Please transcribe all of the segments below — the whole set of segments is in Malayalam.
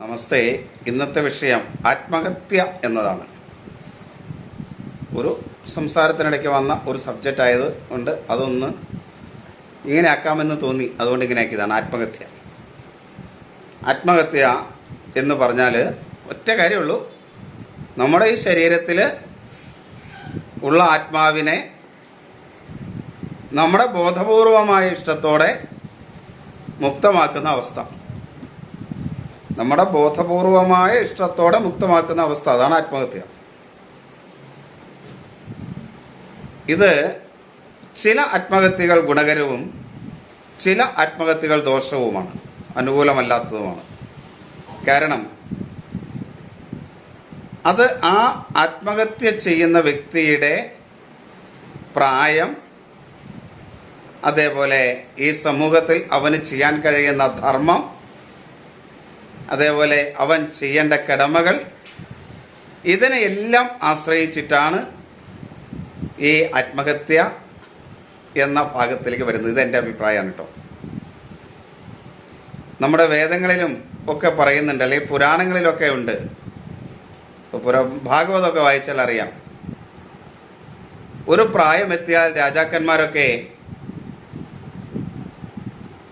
നമസ്തേ. ഇന്നത്തെ വിഷയം ആത്മഹത്യ എന്നതാണ്. ഒരു സംസാരത്തിനിടയ്ക്ക് വന്ന ഒരു സബ്ജക്റ്റ് ആയത് കൊണ്ട് അതൊന്ന് ഇങ്ങനെ ആക്കാമെന്ന് തോന്നി. അതുകൊണ്ട് ഇങ്ങനെ ആക്കിയതാണ് ആത്മഹത്യ. ആത്മഹത്യ എന്ന് പറഞ്ഞാൽ ഒറ്റ കാര്യമുള്ളൂ. നമ്മുടെ ഈ ശരീരത്തിൽ ഉള്ള ആത്മാവിനെ നമ്മുടെ ബോധപൂർവമായ ഇഷ്ടത്തോടെ മുക്തമാക്കുന്ന അവസ്ഥ. നമ്മുടെ ബോധപൂർവമായ ഇഷ്ടത്തോടെ മുക്തമാക്കുന്ന അവസ്ഥ അതാണ് ആത്മഹത്യ. ഇത് ചില ആത്മഹത്യകൾ ഗുണകരവും ചില ആത്മഹത്യകൾ ദോഷവുമാണ് അനുകൂലമല്ലാത്തതുമാണ്. കാരണം അത് ആ ആത്മഹത്യ ചെയ്യുന്ന വ്യക്തിയുടെ പ്രായം അതേപോലെ ഈ സമൂഹത്തിൽ അവന് ചെയ്യാൻ കഴിയുന്ന ധർമ്മം അതേപോലെ അവൻ ചെയ്യേണ്ട കടമകൾ ഇതിനെയെല്ലാം ആശ്രയിച്ചിട്ടാണ് ഈ ആത്മഹത്യ എന്ന ഭാഗത്തിലേക്ക് വരുന്നത്. ഇതെന്റെ അഭിപ്രായമാണ് കേട്ടോ. നമ്മുടെ വേദങ്ങളിലും ഒക്കെ പറയുന്നുണ്ട് അല്ലെങ്കിൽ പുരാണങ്ങളിലൊക്കെ ഉണ്ട്. പുര ഭാഗവതമൊക്കെ വായിച്ചാൽ അറിയാം. ഒരു പ്രായമെത്തിയാൽ രാജാക്കന്മാരൊക്കെ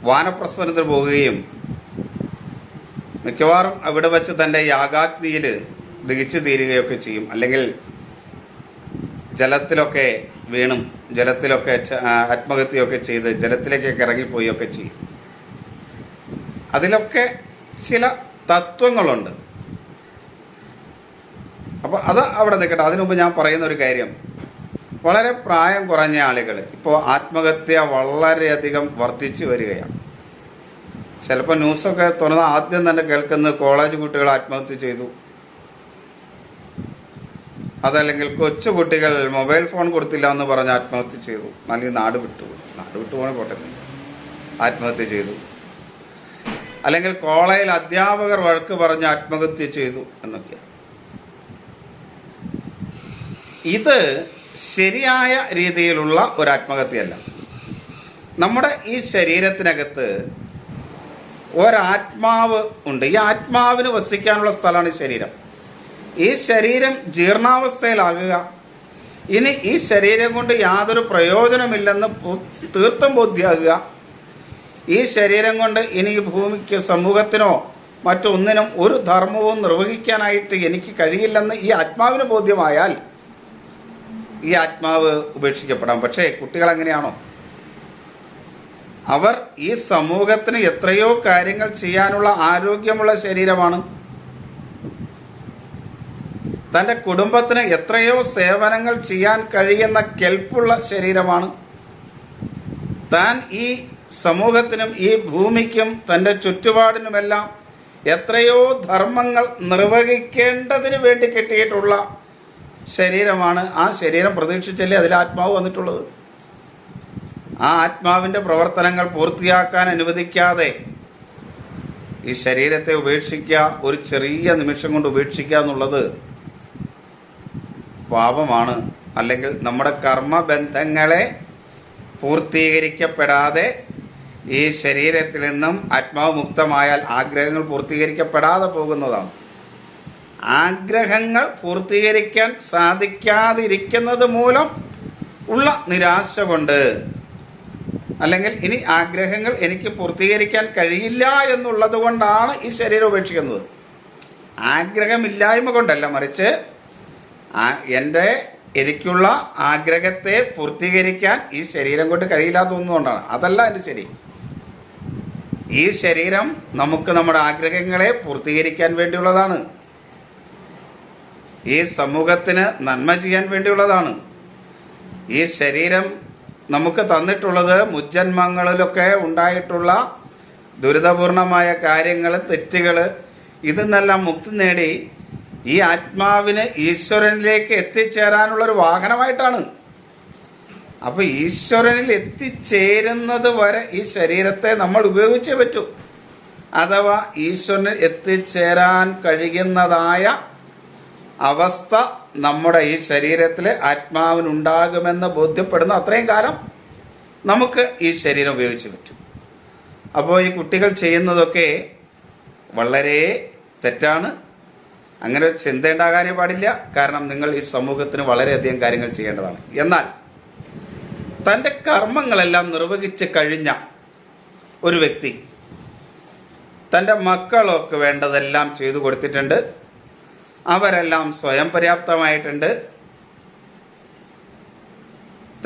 വാനപ്രസ്ഥനത്തിന് പോവുകയും മിക്കവാറും അവിടെ വെച്ച് തന്റെ യാഗാഗ്നിയിൽ ദഹിച്ചു തീരുകയൊക്കെ ചെയ്യും. അല്ലെങ്കിൽ ജലത്തിലൊക്കെ വീണും ജലത്തിലൊക്കെ ആത്മഹത്യയൊക്കെ ചെയ്ത് ജലത്തിലേക്കൊക്കെ ഇറങ്ങിപ്പോയൊക്കെ ചെയ്യും. അതിലൊക്കെ ചില തത്വങ്ങളുണ്ട്. അപ്പോൾ അത് അവിടെ നിൽക്കട്ടെ. അതിനുമുമ്പ് ഞാൻ പറയുന്ന ഒരു കാര്യം. വളരെ പ്രായം കുറഞ്ഞ ആളുകൾ ഇപ്പോൾ ആത്മഹത്യ വളരെയധികം വർദ്ധിച്ചു വരികയാണ്. ചിലപ്പോൾ ന്യൂസൊക്കെ തുറന്ന് ആദ്യം തന്നെ കേൾക്കുന്നത് കോളേജ് കുട്ടികൾ ആത്മഹത്യ ചെയ്തു. അതല്ലെങ്കിൽ കൊച്ചു കുട്ടികൾ മൊബൈൽ ഫോൺ കൊടുത്തില്ല എന്ന് പറഞ്ഞ് ആത്മഹത്യ ചെയ്തു. അല്ലെങ്കിൽ നാട് വിട്ടു നാട് വിട്ടു പോകണേ പോട്ടെ ആത്മഹത്യ ചെയ്തു. അല്ലെങ്കിൽ കോളേജിൽ അധ്യാപകർ വഴക്ക് പറഞ്ഞ് ആത്മഹത്യ ചെയ്തു എന്നൊക്കെ. ഇത് ശരിയായ രീതിയിലുള്ള ഒരു ആത്മഹത്യയല്ല. നമ്മുടെ ഈ ശരീരത്തിനകത്ത് ഒരാത്മാവ് ഉണ്ട്. ഈ ആത്മാവിന് വസിക്കാനുള്ള സ്ഥലമാണ് ശരീരം. ഈ ശരീരം ജീർണാവസ്ഥയിലാകുക. ഇനി ഈ ശരീരം കൊണ്ട് യാതൊരു പ്രയോജനമില്ലെന്ന് തീർത്ഥം ബോധ്യാകുക. ഈ ശരീരം കൊണ്ട് ഇനി ഈ ഭൂമിക്ക് സമൂഹത്തിനോ മറ്റൊന്നിനും ഒരു ധർമ്മവും നിർവഹിക്കാനായിട്ട് എനിക്ക് കഴിയില്ലെന്ന് ഈ ആത്മാവിന് ബോധ്യമായാൽ ഈ ആത്മാവ് ഉപേക്ഷിക്കപ്പെടാം. പക്ഷേ കുട്ടികൾ അങ്ങനെയാണോ അവർ ഈ സമൂഹത്തിന് എത്രയോ കാര്യങ്ങൾ ചെയ്യാനുള്ള ആരോഗ്യമുള്ള ശരീരമാണ്. തന്റെ കുടുംബത്തിന് എത്രയോ സേവനങ്ങൾ ചെയ്യാൻ കഴിയുന്ന കെൽപ്പുള്ള ശരീരമാണ്. താൻ ഈ സമൂഹത്തിനും ഈ ഭൂമിക്കും തന്റെ ചുറ്റുപാടിനുമെല്ലാം എത്രയോ ധർമ്മങ്ങൾ നിർവഹിക്കേണ്ടതിന് വേണ്ടി കിട്ടിയിട്ടുള്ള ശരീരമാണ്. ആ ശരീരം പ്രതീക്ഷിച്ചല്ലേ അതിൽ ആത്മാവ് വന്നിട്ടുള്ളത്? ആ ആത്മാവിന്റെ പ്രവർത്തനങ്ങൾ പൂർത്തിയാക്കാൻ അനുവദിക്കാതെ ഈ ശരീരത്തെ ഉപേക്ഷിക്കുക ഒരു ചെറിയ നിമിഷം കൊണ്ട് ഉപേക്ഷിക്കുക എന്നുള്ളത് പാപമാണ്. അല്ലെങ്കിൽ നമ്മുടെ കർമ്മബന്ധങ്ങളെ പൂർത്തീകരിക്കപ്പെടാതെ ഈ ശരീരത്തിൽ നിന്നും ആത്മാവ് മുക്തമായാൽ ആഗ്രഹങ്ങൾ പൂർത്തീകരിക്കപ്പെടാതെ പോകുന്നതാണ്. ആഗ്രഹങ്ങൾ പൂർത്തീകരിക്കാൻ സാധിക്കാതിരിക്കുന്നത് മൂലം ഉള്ള നിരാശ കൊണ്ട് അല്ലെങ്കിൽ ഇനി ആഗ്രഹങ്ങൾ എനിക്ക് പൂർത്തീകരിക്കാൻ കഴിയില്ല എന്നുള്ളത് കൊണ്ടാണ് ഈ ശരീരം ഉപേക്ഷിക്കുന്നത്. ആഗ്രഹമില്ലായ്മ കൊണ്ടല്ല മറിച്ച് എന്റെ എനിക്കുള്ള ആഗ്രഹത്തെ പൂർത്തീകരിക്കാൻ ഈ ശരീരം കൊണ്ട് കഴിയില്ല തോന്നുന്നതുകൊണ്ടാണ് അതല്ല എന്റെ ശരി. ഈ ശരീരം നമുക്ക് നമ്മുടെ ആഗ്രഹങ്ങളെ പൂർത്തീകരിക്കാൻ വേണ്ടിയുള്ളതാണ്. ഈ സമൂഹത്തിന് നന്മ ചെയ്യാൻ വേണ്ടിയുള്ളതാണ്. ഈ ശരീരം നമുക്ക് തന്നിട്ടുള്ളത് മുജ്ജന്മങ്ങളിലൊക്കെ ഉണ്ടായിട്ടുള്ള ദുരിതപൂർണമായ കാര്യങ്ങൾ തെറ്റുകൾ ഇതെന്നെല്ലാം മുക്തി നേടി ഈ ആത്മാവിന് ഈശ്വരനിലേക്ക് എത്തിച്ചേരാനുള്ള ഒരു വാഹനമായിട്ടാണ്. അപ്പോൾ ഈശ്വരനിൽ എത്തിച്ചേരുന്നത് വരെ ഈ ശരീരത്തെ നമ്മൾ ഉപയോഗിച്ചേ പറ്റൂ. അഥവാ ഈശ്വരനിൽ എത്തിച്ചേരാൻ കഴിയുന്നതായ അവസ്ഥ നമ്മുടെ ഈ ശരീരത്തിൽ ആത്മാവിനുണ്ടാകുമെന്ന് ബോധ്യപ്പെടുന്ന അത്രയും കാലം നമുക്ക് ഈ ശരീരം ഉപയോഗിച്ച് പറ്റും. അപ്പോൾ ഈ കുട്ടികൾ ചെയ്യുന്നതൊക്കെ വളരെ തെറ്റാണ്. അങ്ങനെ ഒരു ചിന്ത ഉണ്ടാകാനേ പാടില്ല. കാരണം നിങ്ങൾ ഈ സമൂഹത്തിന് വളരെയധികം കാര്യങ്ങൾ ചെയ്യേണ്ടതാണ്. എന്നാൽ തന്റെ കർമ്മങ്ങളെല്ലാം നിർവഹിച്ച് കഴിഞ്ഞ ഒരു വ്യക്തി തന്റെ മക്കളൊക്കെ വേണ്ടതെല്ലാം ചെയ്തു കൊടുത്തിട്ടുണ്ട്. അവരെല്ലാം സ്വയം പര്യാപ്തമായിട്ടുണ്ട്.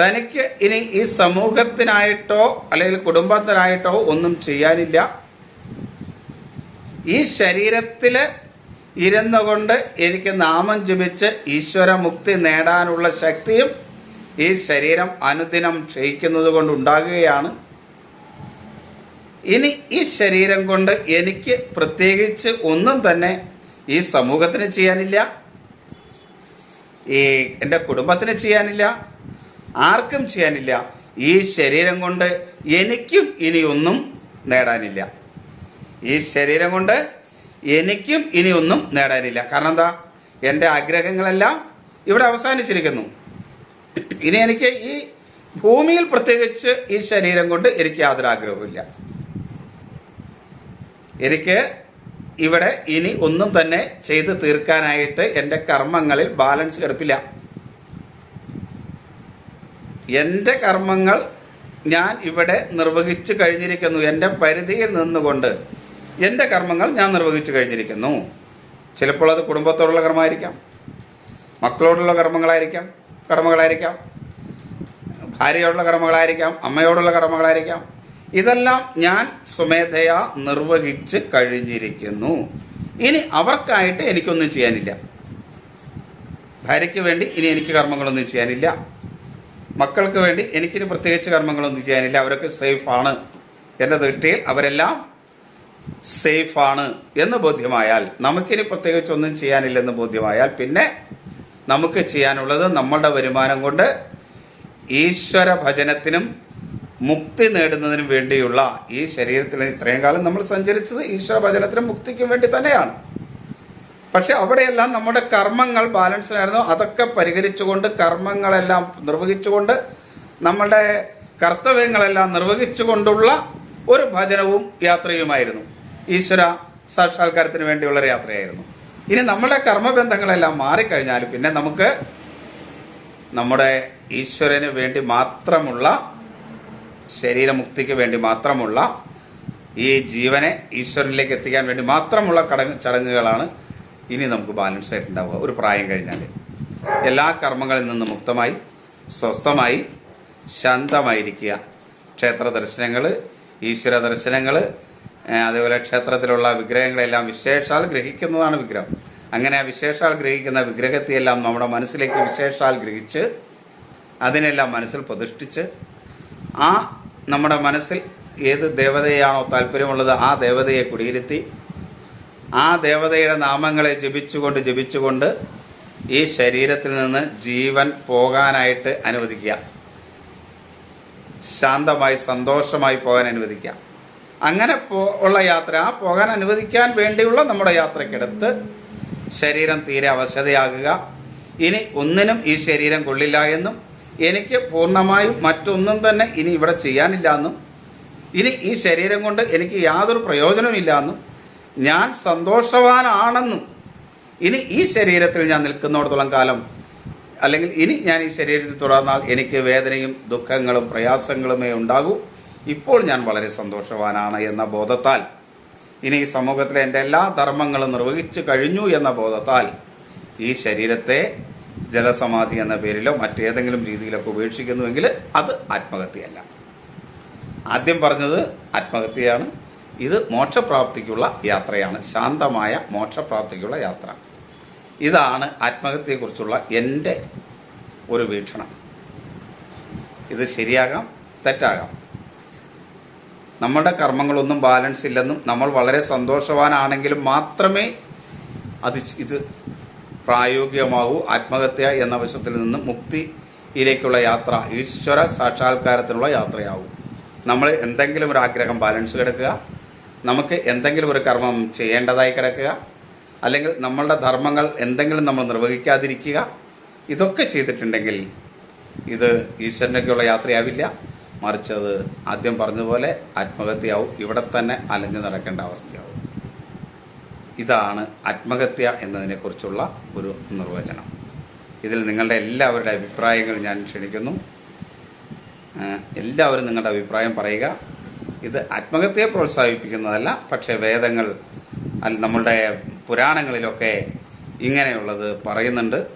തനിക്ക് ഇനി ഈ സമൂഹത്തിനായിട്ടോ അല്ലെങ്കിൽ കുടുംബത്തിനായിട്ടോ ഒന്നും ചെയ്യാനില്ല. ഈ ശരീരത്തിൽ ഇരുന്നു കൊണ്ട് എനിക്ക് നാമം ജപിച്ച് ഈശ്വരമുക്തി നേടാനുള്ള ശക്തിയും ഈ ശരീരം അനുദിനം ക്ഷയിക്കുന്നത് കൊണ്ട് ഉണ്ടാകുകയാണ്. ഇനി ഈ ശരീരം കൊണ്ട് എനിക്ക് പ്രത്യേകിച്ച് ഒന്നും തന്നെ ഈ സമൂഹത്തിന് ചെയ്യാനില്ല? ഈ എന്റെ കുടുംബത്തിന് ചെയ്യാനില്ല? ആർക്കും ചെയ്യാനില്ല. ഈ ശരീരം കൊണ്ട് എനിക്കും ഇനിയൊന്നും നേടാനില്ല. ഈ ശരീരം കൊണ്ട് എനിക്കും ഇനിയൊന്നും നേടാനില്ല. കാരണം എന്താ? എന്റെ ആഗ്രഹങ്ങളെല്ലാം ഇവിടെ അവസാനിച്ചിരിക്കുന്നു. ഇനി എനിക്ക് ഈ ഭൂമിയിൽ പ്രത്യേകിച്ച് ഈ ശരീരം കൊണ്ട് എനിക്ക് യാതൊരു ആഗ്രഹവുമില്ല. എനിക്ക് ഇവിടെ ഇനി ഒന്നും തന്നെ ചെയ്ത് തീർക്കാനായിട്ട് എന്റെ കർമ്മങ്ങളിൽ ബാലൻസ് കിടപ്പില്ല എന്റെ കർമ്മങ്ങൾ ഞാൻ ഇവിടെ നിർവഹിച്ചു കഴിഞ്ഞിരിക്കുന്നു. എന്റെ പരിധിയിൽ നിന്നുകൊണ്ട് എന്റെ കർമ്മങ്ങൾ ഞാൻ നിർവഹിച്ചു കഴിഞ്ഞിരിക്കുന്നു. ചിലപ്പോൾ അത് കുടുംബത്തോടുള്ള കർമ്മമായിരിക്കാം. മക്കളോടുള്ള കർമ്മങ്ങളായിരിക്കാം. കടമകളായിരിക്കാം. ഭാര്യയോടുള്ള കടമകളായിരിക്കാം. അമ്മയോടുള്ള കടമകളായിരിക്കാം. ഇതെല്ലാം ഞാൻ സ്വമേധയാ നിർവഹിച്ച് കഴിഞ്ഞിരിക്കുന്നു. ഇനി അവർക്കായിട്ട് എനിക്കൊന്നും ചെയ്യാനില്ല. ഭാര്യയ്ക്ക് വേണ്ടി ഇനി എനിക്ക് കർമ്മങ്ങളൊന്നും ചെയ്യാനില്ല. മക്കൾക്ക് വേണ്ടി എനിക്കിനി പ്രത്യേകിച്ച് കർമ്മങ്ങളൊന്നും ചെയ്യാനില്ല. അവരൊക്കെ സേഫാണ്. എന്റെ ദൃഷ്ടിയിൽ അവരെല്ലാം സേഫാണ് എന്ന് ബോധ്യമായാൽ നമുക്കിനി പ്രത്യേകിച്ച് ഒന്നും ചെയ്യാനില്ലെന്ന് ബോധ്യമായാൽ പിന്നെ നമുക്ക് ചെയ്യാനുള്ളത് നമ്മളുടെ വരുമാനം കൊണ്ട് ഈശ്വര ഭജനത്തിനും മുക്തി നേടുന്നതിന് വേണ്ടിയുള്ള ഈ ശരീരത്തിൽ ഇത്രയും കാലം നമ്മൾ സഞ്ചരിച്ചത് ഈശ്വര ഭജനത്തിനും മുക്തിക്കും വേണ്ടി തന്നെയാണ്. പക്ഷെ അവിടെയെല്ലാം നമ്മുടെ കർമ്മങ്ങൾ ബാലൻസിലായിരുന്നു അതൊക്കെ പരിഹരിച്ചുകൊണ്ട് കർമ്മങ്ങളെല്ലാം നിർവഹിച്ചുകൊണ്ട് നമ്മളുടെ കർത്തവ്യങ്ങളെല്ലാം നിർവഹിച്ചുകൊണ്ടുള്ള ഒരു ഭജനവും യാത്രയുമായിരുന്നു. ഈശ്വര സാക്ഷാത്കാരത്തിന് വേണ്ടിയുള്ള യാത്രയായിരുന്നു. ഇനി നമ്മുടെ കർമ്മബന്ധങ്ങളെല്ലാം മാറിക്കഴിഞ്ഞാൽ പിന്നെ നമുക്ക് നമ്മുടെ ഈശ്വരന് വേണ്ടി മാത്രമുള്ള ശരീരമുക്തിക്ക് വേണ്ടി മാത്രമുള്ള ഈ ജീവനെ ഈശ്വരനിലേക്ക് എത്തിക്കാൻ വേണ്ടി മാത്രമുള്ള കടങ്ങ് ചടങ്ങുകളാണ് ഇനി നമുക്ക് ബാലൻസ് ആയിട്ടുണ്ടാവുക ഒരു പ്രായം കഴിഞ്ഞാൽ എല്ലാ കർമ്മങ്ങളിൽ നിന്ന് മുക്തമായി സ്വസ്ഥമായി ശാന്തമായിരിക്കുക. ക്ഷേത്ര ദർശനങ്ങൾ ഈശ്വര ദർശനങ്ങൾ അതേപോലെ ക്ഷേത്രത്തിലുള്ള വിഗ്രഹങ്ങളെല്ലാം വിശേഷാൽ ഗ്രഹിക്കുന്നതാണ് വിഗ്രഹം. അങ്ങനെ ആ വിശേഷാൽ ഗ്രഹിക്കുന്ന വിഗ്രഹത്തെയെല്ലാം നമ്മുടെ മനസ്സിലേക്ക് വിശേഷാൽ ഗ്രഹിച്ച് അതിനെല്ലാം മനസ്സിൽ പ്രതിഷ്ഠിച്ച് ആ നമ്മുടെ മനസ്സിൽ ഏത് ദേവതയാണോ താല്പര്യമുള്ളത് ആ ദേവതയെ കുടിയിരുത്തി ആ ദേവതയുടെ നാമങ്ങളെ ജപിച്ചുകൊണ്ട് ജപിച്ചുകൊണ്ട് ഈ ശരീരത്തിൽ നിന്ന് ജീവൻ പോകാനായിട്ട് അനുവദിക്കുക. ശാന്തമായി സന്തോഷമായി പോകാൻ അനുവദിക്കുക. അങ്ങനെ പോ ഉള്ള യാത്ര ആ പോകാൻ അനുവദിക്കാൻ വേണ്ടിയുള്ള നമ്മുടെ യാത്രയ്ക്കടുത്ത് ശരീരം തീരെ അവശതയാകുക. ഇനി ഒന്നിനും ഈ ശരീരം കൊള്ളില്ല എന്നും എനിക്ക് പൂർണമായും മറ്റൊന്നും തന്നെ ഇനി ഇവിടെ ചെയ്യാനില്ല എന്നും ഇനി ഈ ശരീരം കൊണ്ട് എനിക്ക് യാതൊരു പ്രയോജനമില്ല എന്നും ഞാൻ സന്തോഷവാനാണെന്നും ഇനി ഈ ശരീരത്തിൽ ഞാൻ നിൽക്കുന്നിടത്തോളം കാലം അല്ലെങ്കിൽ ഇനി ഞാൻ ഈ ശരീരത്തിൽ തുടർന്നാൽ എനിക്ക് വേദനയും ദുഃഖങ്ങളും പ്രയാസങ്ങളുമേ ഉണ്ടാകൂ. ഇപ്പോൾ ഞാൻ വളരെ സന്തോഷവാനാണ് എന്ന ബോധത്താൽ ഇനി ഈ സമൂഹത്തിലെ എന്റെ എല്ലാ ധർമ്മങ്ങളും നിർവഹിച്ചു കഴിഞ്ഞു എന്ന ബോധത്താൽ ഈ ശരീരത്തെ ജലസമാധി എന്ന പേരിലോ മറ്റേതെങ്കിലും രീതിയിലൊക്കെ ഉപേക്ഷിക്കുന്നുവെങ്കിൽ അത് ആത്മഹത്യയല്ല. ആദ്യം പറഞ്ഞത് ആത്മഹത്യയാണ്. ഇത് മോക്ഷപ്രാപ്തിക്കുള്ള യാത്രയാണ്. ശാന്തമായ മോക്ഷപ്രാപ്തിക്കുള്ള യാത്ര. ഇതാണ് ആത്മഹത്യയെക്കുറിച്ചുള്ള എന്റെ ഒരു വീക്ഷണം. ഇത് ശരിയാകാം തെറ്റാകാം. നമ്മളുടെ കർമ്മങ്ങളൊന്നും ബാലൻസ് ഇല്ലെന്നും നമ്മൾ വളരെ സന്തോഷവാനാണെങ്കിലും മാത്രമേ അത് ഇത് പ്രായോഗികമാകൂ ആത്മഹത്യ എന്ന വശത്തിൽ നിന്നും മുക്തിയിലേക്കുള്ള യാത്ര ഈശ്വര സാക്ഷാത്കാരത്തിനുള്ള യാത്രയാവും. നമ്മൾ എന്തെങ്കിലും ഒരു ആഗ്രഹം ബാലൻസ് കിടക്കുക. നമുക്ക് എന്തെങ്കിലും ഒരു കർമ്മം ചെയ്യേണ്ടതായി കിടക്കുക. അല്ലെങ്കിൽ നമ്മളുടെ ധർമ്മങ്ങൾ എന്തെങ്കിലും നമ്മൾ നിർവഹിക്കാതിരിക്കുക. ഇതൊക്കെ ചെയ്തിട്ടുണ്ടെങ്കിൽ ഇത് ഈശ്വരനൊക്കെയുള്ള യാത്രയാവില്ല. മറിച്ച് അത് ആദ്യം പറഞ്ഞതുപോലെ ആത്മഹത്യയാവും. ഇവിടെ തന്നെ അലഞ്ഞു നടക്കേണ്ട അവസ്ഥയാവും. ഇതാണ് ആത്മഹത്യ എന്നതിനെക്കുറിച്ചുള്ള ഒരു നിർവചനം. ഇതിൽ നിങ്ങളുടെ എല്ലാവരുടെ അഭിപ്രായങ്ങൾ ഞാൻ ക്ഷണിക്കുന്നു. എല്ലാവരും നിങ്ങളുടെ അഭിപ്രായം പറയുക. ഇത് ആത്മഹത്യയെ പ്രോത്സാഹിപ്പിക്കുന്നതല്ല പക്ഷേ വേദങ്ങൾ നമ്മളുടെ പുരാണങ്ങളിലൊക്കെ ഇങ്ങനെയുള്ളത് പറയുന്നുണ്ട്.